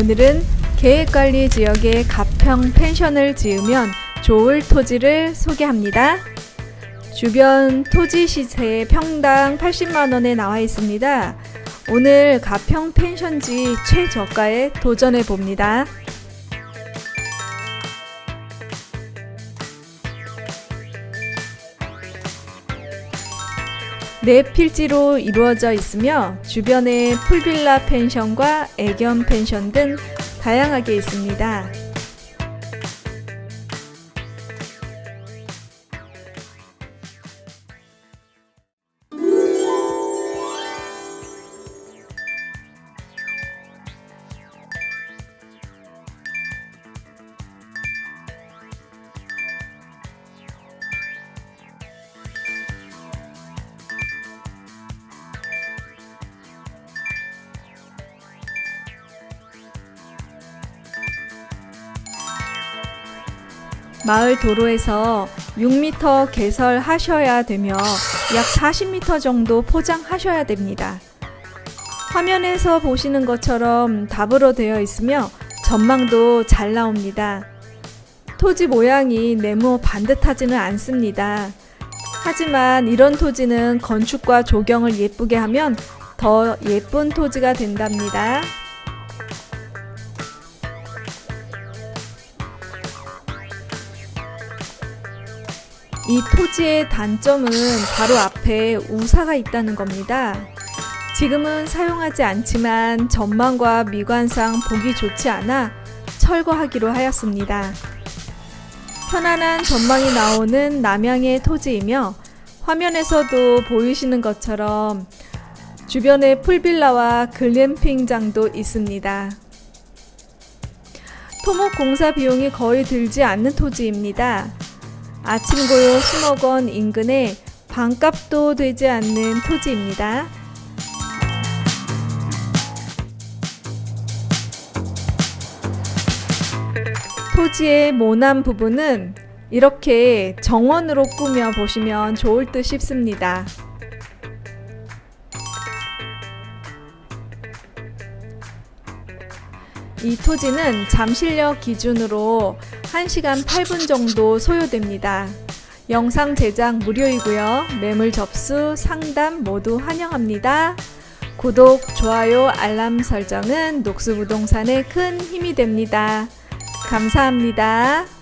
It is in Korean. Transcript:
오늘은 계획관리 지역에 가평 펜션을 지으면 좋을 토지를 소개합니다. 주변 토지 시세 평당 80만 원에 나와 있습니다. 오늘 가평 펜션지 최저가에 도전해 봅니다. 네 필지로 이루어져 있으며 주변에 풀빌라 펜션과 애견 펜션 등 다양하게 있습니다. 마을 도로에서 6m 개설하셔야 되며 약 40m 정도 포장하셔야 됩니다. 화면에서 보시는 것처럼 답으로 되어 있으며 전망도 잘 나옵니다. 토지 모양이 네모 반듯하지는 않습니다. 하지만 이런 토지는 건축과 조경을 예쁘게 하면 더 예쁜 토지가 된답니다. 이 토지의 단점은 바로 앞에 우사가 있다는 겁니다. 지금은 사용하지 않지만 전망과 미관상 보기 좋지 않아 철거하기로 하였습니다. 편안한 전망이 나오는 남양의 토지이며 화면에서도 보이시는 것처럼 주변에 풀빌라와 글램핑장도 있습니다. 토목 공사 비용이 거의 들지 않는 토지입니다. 아침고요 수목원 인근에 반값도 되지 않는 토지입니다. 토지의 모난 부분은 이렇게 정원으로 꾸며 보시면 좋을 듯 싶습니다. 이 토지는 잠실역 기준으로 1시간 8분 정도 소요됩니다. 영상 제작 무료이고요. 매물 접수, 상담 모두 환영합니다. 구독, 좋아요, 알람 설정은 녹수부동산의 큰 힘이 됩니다. 감사합니다.